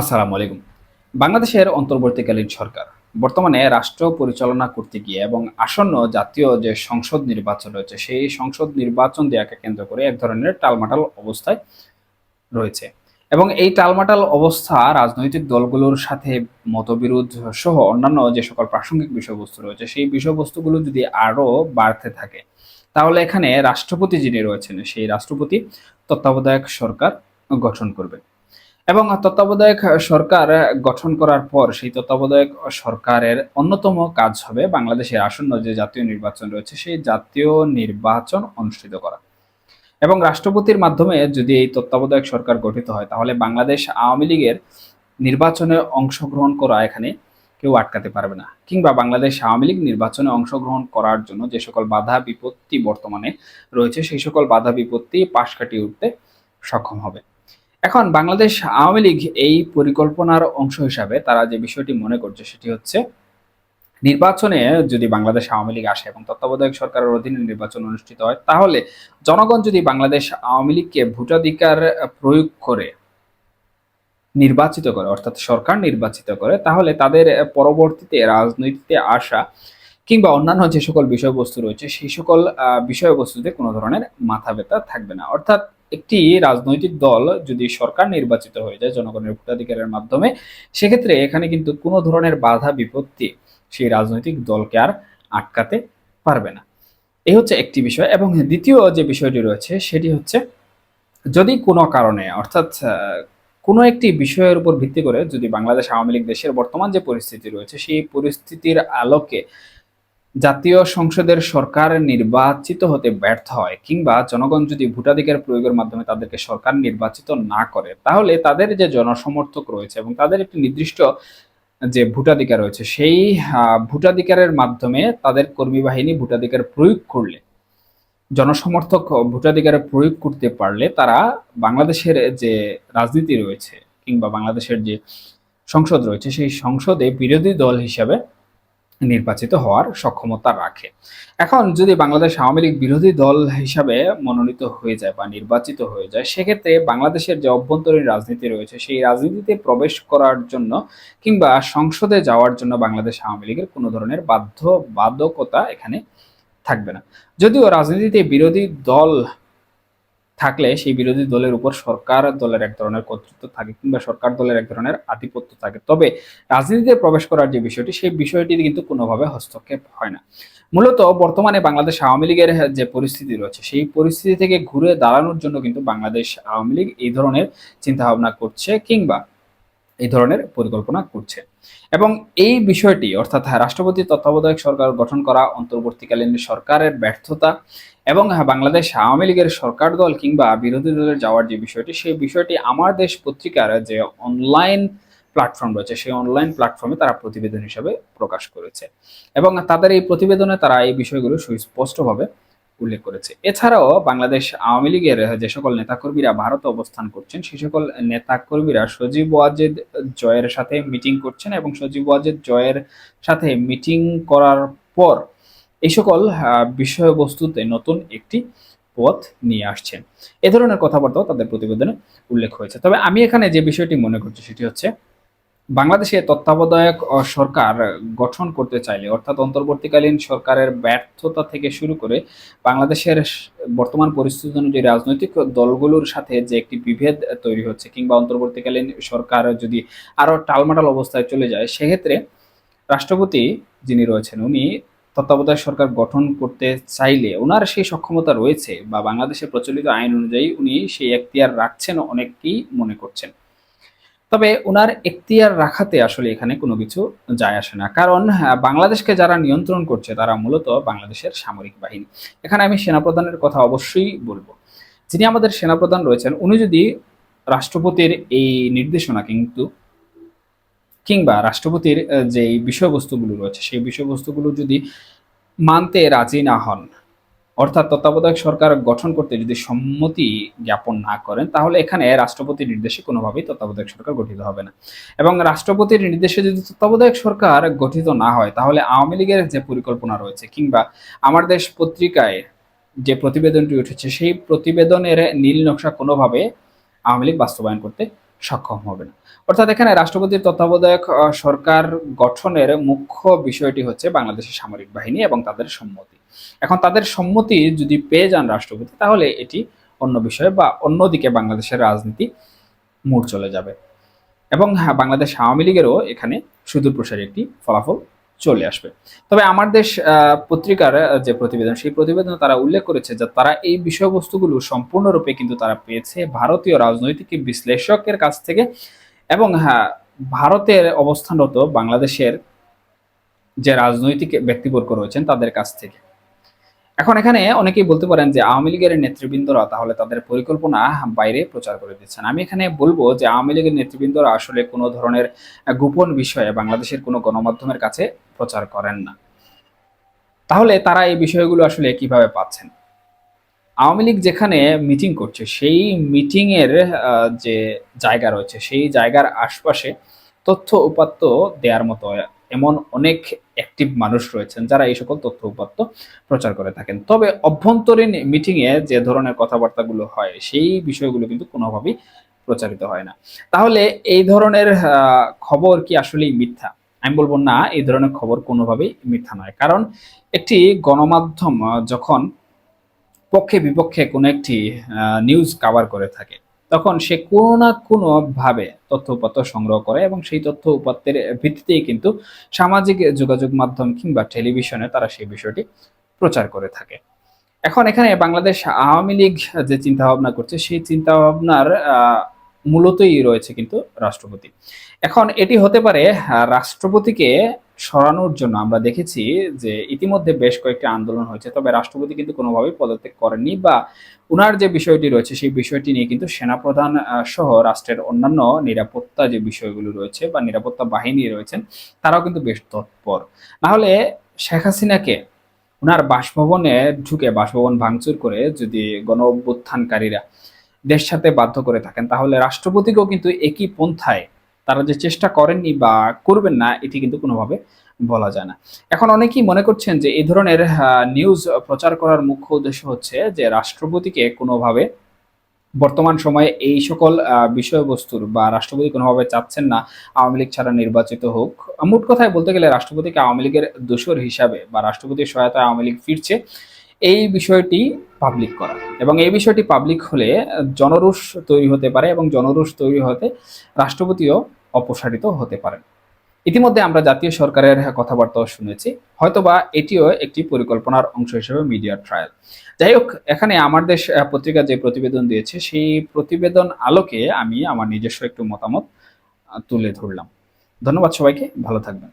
আসসালামু আলাইকুম। বাংলাদেশের অন্তর্বর্তীকালীন সরকার বর্তমানে রাষ্ট্র পরিচালনা করতে গিয়ে এবং আসন্ন জাতীয় যে সংসদ নির্বাচন রয়েছে, সেই সংসদ নির্বাচন দেওয়াকে কেন্দ্র করে এক ধরনের টালমাটাল অবস্থায় রয়েছে। এবং এই টালমাটাল অবস্থা রাজনৈতিক দলগুলোর সাথে মতবিরোধ সহ অন্যান্য যে সকল প্রাসঙ্গিক বিষয়বস্তু রয়েছে, সেই বিষয়বস্তুগুলো যদি আরও বাড়তে থাকে, তাহলে এখানে রাষ্ট্রপতি যিনি রয়েছেন, সেই রাষ্ট্রপতি তত্ত্বাবধায়ক সরকার গঠন করবে এবং তত্ত্বাবধায়ক সরকার গঠন করার পর সেই তত্ত্বাবধায়ক সরকারের অন্যতম কাজ হবে বাংলাদেশের আসন্ন যে জাতীয় নির্বাচন রয়েছে, সেই জাতীয় নির্বাচন অনুষ্ঠিত করা। এবং রাষ্ট্রপতির মাধ্যমে যদি এই তত্ত্বাবধায়ক সরকার গঠিত হয়, তাহলে বাংলাদেশ আওয়ামী লীগের নির্বাচনে অংশগ্রহণ করা এখানে কেউ আটকাতে পারবে না। কিংবা বাংলাদেশ আওয়ামী লীগ নির্বাচনে অংশগ্রহণ করার জন্য যে সকল বাধা বিপত্তি বর্তমানে রয়েছে, সেই সকল বাধা বিপত্তি পাশ কাটিয়ে উঠতে সক্ষম হবে। এখন বাংলাদেশ আওয়ামী লীগ এই পরিকল্পনার অংশ হিসাবে তারা যে বিষয়টি মনে করছে সেটি হচ্ছে নির্বাচনে যদি বাংলাদেশ আওয়ামী লীগ আসে এবং তত্ত্বাবধায়ক সরকারের অধীনে নির্বাচন অনুষ্ঠিত হয়, তাহলে জনগণ যদি বাংলাদেশ আওয়ামী লীগকে ভোটাধিকার প্রয়োগ করে নির্বাচিত করে, অর্থাৎ সরকার নির্বাচিত করে, তাহলে তাদের পরবর্তীতে রাজনীতিতে আসা কিংবা অন্যান্য যে সকল বিষয়বস্তু রয়েছে, সেই সকল বিষয়বস্তুতে কোনো ধরনের মাথা ব্যথা থাকবে না। অর্থাৎ একটি রাজনৈতিক দল যদি সরকার নির্বাচিত হয়ে যায় জনগণের ভোটাধিকারের মাধ্যমে, সেক্ষেত্রে এখানে কিন্তু কোনো ধরনের বাধা বিপত্তি সেই রাজনৈতিক দলকে আর আটকাতে পারবে না। এই হচ্ছে একটি বিষয়। এবং দ্বিতীয় যে বিষয়টি রয়েছে, সেটি হচ্ছে যদি কোনো কারণে, অর্থাৎ কোনো একটি বিষয়ের উপর ভিত্তি করে যদি বাংলাদেশ আওয়ামী লীগ দেশের বর্তমান যে পরিস্থিতি রয়েছে, সেই পরিস্থিতির আলোকে জাতীয় সংসদের সরকার নির্বাচিত হতে ব্যর্থ হয় কিংবা জনগণ যদি ভোটাধিকার প্রয়োগের মাধ্যমে তাদেরকে সরকার নির্বাচিত না করে, তাহলে তাদের যে জনসমর্থক রয়েছে এবং তাদের একটি নির্দিষ্ট যে ভোটাধিকার রয়েছে, সেই ভোটাধিকারের মাধ্যমে তাদের কর্মী বাহিনী ভোটাধিকার প্রয়োগ করলে, জনসমর্থক ভোটাধিকারের প্রয়োগ করতে পারলে তারা বাংলাদেশের যে রাজনীতি রয়েছে কিংবা বাংলাদেশের যে সংসদ রয়েছে, সেই সংসদে বিরোধী দল হিসাবে নির্বাচিত হওয়ার সক্ষমতা রাখে। এখন যদি বাংলাদেশ আওয়ামী লীগ বিরোধী দল হিসাবে মনোনীত হয়ে যায় বা নির্বাচিত হয়ে যায়, সেক্ষেত্রে বাংলাদেশের যে অভ্যন্তরীণ রাজনীতি রয়েছে, সেই রাজনীতিতে প্রবেশ করার জন্য কিংবা সংসদে যাওয়ার জন্য বাংলাদেশ আওয়ামী লীগের কোনো ধরনের বাধ্য বাধকতা এখানে থাকবে না। যদিও রাজনীতিতে বিরোধী দল থাকলে সেই বিরোধী দলের উপর সরকার দলের এক ধরনের কর্তৃত্ব থাকে কিংবা সরকার দলের এক ধরনের আধিপত্য থাকে। তবে রাজনীতিতে প্রবেশ করার যে বিষয়টি, সেই বিষয়টি কিন্তু কোনোভাবে হস্তক্ষেপ হয় না। মূলত বর্তমানে বাংলাদেশ আওয়ামী লীগের যে পরিস্থিতি রয়েছে, সেই পরিস্থিতি থেকে ঘুরে দাঁড়ানোর জন্য কিন্তু বাংলাদেশ আওয়ামী লীগ এই ধরনের চিন্তা ভাবনা করছে কিংবা এই ধরনের পরিকল্পনা করছে। এবং এই বিষয়টি, অর্থাৎ রাষ্ট্রপতি তত্ত্বাবধায়ক সরকার গঠন করা, অন্তর্বর্তীকালীন সরকারের ব্যর্থতা এবং বাংলাদেশ আওয়ামী লীগের সরকার দল কিংবা বিরোধী দলের যাওয়ার যে বিষয়টি, সেই বিষয়টি আমার দেশ পত্রিকার যে অনলাইন প্ল্যাটফর্ম রয়েছে, সেই অনলাইন প্ল্যাটফর্মে তারা প্রতিবেদন হিসেবে প্রকাশ করেছে। এবং তাদের এই প্রতিবেদনে তারা এই বিষয়গুলো সুস্পষ্টভাবে উল্লেখ করেছে। এছাড়াও বাংলাদেশ আওয়ামী লীগের যে সকল নেতাকর্মীরা ভারতে অবস্থান করছেন সেই সকল নেতাকর্মীরা সজীব ওয়াজেদ জয়ের সাথে মিটিং করছেন এবং সজীব ওয়াজেদ জয়ের সাথে মিটিং করার পর এই সকল বিষয়বস্তুতে নতুন একটি পথ নিয়ে আসছেন। এ ধরনের কথাবার্তাও তাদের প্রতিবেদনে উল্লেখ হয়েছে। তবে আমি এখানে যে বিষয়টি মনে করছি সেটি হচ্ছে বাংলাদেশে তত্ত্বাবধায়ক সরকার গঠন করতে চাইলে, অর্থাৎ অন্তর্বর্তীকালীন সরকারের ব্যর্থতা থেকে শুরু করে বাংলাদেশের বর্তমান পরিস্থিতি অনুযায়ী রাজনৈতিক দলগুলোর সাথে যে একটি বিভেদ তৈরি হচ্ছে, কিংবা অন্তর্বর্তীকালীন সরকার যদি আরও টালমাটাল অবস্থায় চলে যায়, সেক্ষেত্রে রাষ্ট্রপতি যিনি রয়েছেন, উনি তত্ত্বাবধায়ক সরকার গঠন করতে চাইলে ওনার সেই সক্ষমতা রয়েছে, বা বাংলাদেশের প্রচলিত আইন অনুযায়ী উনি সেই এখতিয়ার রাখছেন অনেকেই মনে করছেন। তবে ওনার এখতিয়ার রাখাতে আসলে এখানে কোনো কিছু যায় আসে না। কারণ বাংলাদেশকে যারা নিয়ন্ত্রণ করছে, তারা মূলত বাংলাদেশের সামরিক বাহিনী। এখানে আমি সেনাপ্রধানের কথা অবশ্যই বলব। যিনি আমাদের সেনাপ্রধান রয়েছেন, উনি যদি রাষ্ট্রপতির এই নির্দেশনা কিন্তু কিংবা রাষ্ট্রপতির যে বিষয়বস্তুগুলো রয়েছে, সেই বিষয়বস্তুগুলো যদি মানতে রাজি না হন অর্থাৎ তত্ত্বাবধায়ক সরকার গঠন করতে যদি সম্মতি জ্ঞাপন না করেন, তাহলে এখানে রাষ্ট্রপতির নির্দেশে কোনোভাবেই তত্ত্বাবধায়ক সরকার গঠিত হবে না। এবং রাষ্ট্রপতির নির্দেশে যদি তত্ত্বাবধায়ক সরকার গঠিত না হয়, তাহলে আওয়ামী লীগের যে পরিকল্পনা রয়েছে কিংবা আমার দেশ পত্রিকায় যে প্রতিবেদনটি উঠেছে, সেই প্রতিবেদনের নীল নকশা কোনোভাবে আওয়ামী লীগ বাস্তবায়ন করতে সক্ষম হবে না। অর্থাৎ এখানে রাষ্ট্রপতির তত্ত্বাবধায়ক সরকার গঠনের মুখ্য বিষয়টি হচ্ছে বাংলাদেশের সামরিক বাহিনী এবং তাদের সম্মতি। এখন তাদের সম্মতি যদি পেয়ে যান রাষ্ট্রপতি, তাহলে এটি অন্য বিষয় বা অন্যদিকে বাংলাদেশের রাজনীতি মোড় চলে যাবে। এবং হ্যাঁ বাংলাদেশ আওয়ামী লীগেরও এখানে সুদূর প্রসারী একটি ফলাফল চলে আসবে। তবে আমার দেশ পত্রিকার যে প্রতিবেদন, সেই প্রতিবেদনে তারা উল্লেখ করেছে যে তারা এই বিষয়বস্তুগুলো সম্পূর্ণরূপে কিন্তু তারা পেয়েছে ভারতীয় রাজনৈতিক বিশ্লেষকের কাছ থেকে। এবং হ্যাঁ ভারতের অবস্থানরত বাংলাদেশের যে রাজনৈতিক ব্যক্তিবর্গ রয়েছেন তাদের কাছ থেকে। এখন এখানে অনেকেই বলতে পারেন যে আওয়ামী লীগের নেতৃবৃন্দরা তাহলে তাদের পরিকল্পনা বাইরে প্রচার করে দিচ্ছেন। আমি এখানে বলব যে আওয়ামী লীগের নেতৃবৃন্দরা আসলে কোনো ধরনের গোপন বিষয়ে বাংলাদেশের কোনো গণমাধ্যমের কাছে প্রচার করেন না। তাহলে তারা এই বিষয়গুলো আসলে কীভাবে পাচ্ছেন? আওয়ামী লীগ যেখানে মিটিং করছে সেই মিটিং এর আহ, যে জায়গা রয়েছে সেই জায়গার আশপাশে তথ্য উপাত্ত দেওয়ার মতো এমন অনেক অ্যাক্টিভ মানুষ রয়েছেন যারা এই সকল তথ্য উপাত্ত প্রচার করে থাকেন। তবে অভ্যন্তরীণ মিটিং এ যে ধরনের কথাবার্তাগুলো হয়, সেই বিষয়গুলো কিন্তু কোনোভাবেই প্রচারিত হয় না। তাহলে এই ধরনের খবর কি আসলেই মিথ্যা? আমি বলব না, এই ধরনের খবর কোনোভাবেই মিথ্যা নয়। কারণ একটি গণমাধ্যম যখন পক্ষে বিপক্ষে কোনো একটি নিউজ কাভার করে থাকে তখন সে কোনো না কোনো ভাবে তথ্য উপাত্ত সংগ্রহ করে এবং সেই তথ্য উপাত্তের ভিত্তিতেই কিন্তু সামাজিক যোগাযোগ মাধ্যম কিংবা টেলিভিশনে তারা সেই বিষয়টি প্রচার করে থাকে। এখন এখানে বাংলাদেশ আওয়ামী লীগ যে চিন্তা ভাবনা করছে, সেই চিন্তা ভাবনার মূলতই রয়েছে কিন্তু রাষ্ট্রপতি। এখন এটি হতে পারে রাষ্ট্রপতিকে সরানোর জন্য আমরা দেখেছি যে ইতিমধ্যে বেশ কয়েকটি আন্দোলন হয়েছে, তবে রাষ্ট্রপতি কিন্তু কোনোভাবেই পদত্যাগ করেননি বা উনার যে বিষয়টি রয়েছে সেই বিষয়টি নিয়ে কিন্তু সেনাপ্রধান সহ রাষ্ট্রের অন্যান্য নিরাপত্তা যে বিষয়গুলো রয়েছে বা নিরাপত্তা বাহিনী রয়েছেন, তারাও কিন্তু বেশ তৎপর। না হলে শেখ হাসিনাকে উনার বাসভবনে ঢুকে, বাসভবন ভাঙচুর করে যদি গণ অভ্যুত্থানকারীরা দেশ সাথে বাধ্য করে থাকেন। তাহলে রাষ্ট্রপতিকেও কিন্তু একই পন্থায় তারা যে চেষ্টা করেননি বা করবেন না, এটি কিন্তু কোনোভাবে বলা যায় না। এখন অনেকেই মনে করছেন যে এই ধরনের নিউজ প্রচার করার মুখ্য উদ্দেশ্য হচ্ছে যে রাষ্ট্রপতিকে কোনোভাবে বর্তমান সময়ে এই সকল বিষয়বস্তুর বা রাষ্ট্রপতি কোনোভাবে চাচ্ছেন না, আওয়ামী লীগ ছাড়া নির্বাচিত হোক। মোট কথায় বলতে গেলে রাষ্ট্রপতিকে আওয়ামী লীগের দোষর হিসাবে বা রাষ্ট্রপতির সহায়তায় আওয়ামী লীগ ফিরছে। এই বিষয়টি পাবলিক করা। এবং এই বিষয়টি পাবলিক হলে জনরোষ তৈরি হতে পারে এবং জনরোষ তৈরি হতে রাষ্ট্রপতিও অপসারিত হতে পারেন। ইতিমধ্যে আমরা জাতীয় সরকারের কথাবার্তাও শুনেছি। হয়তোবা এটিও একটি পরিকল্পনার অংশ হিসেবে মিডিয়া ট্রায়াল যাই হোক, এখানে আমার দেশ পত্রিকা যে প্রতিবেদন দিয়েছে, সেই প্রতিবেদন আলোকে আমি আমার নিজস্ব একটু মতামত তুলে ধরলাম। ধন্যবাদ সবাইকে, ভালো থাকবেন।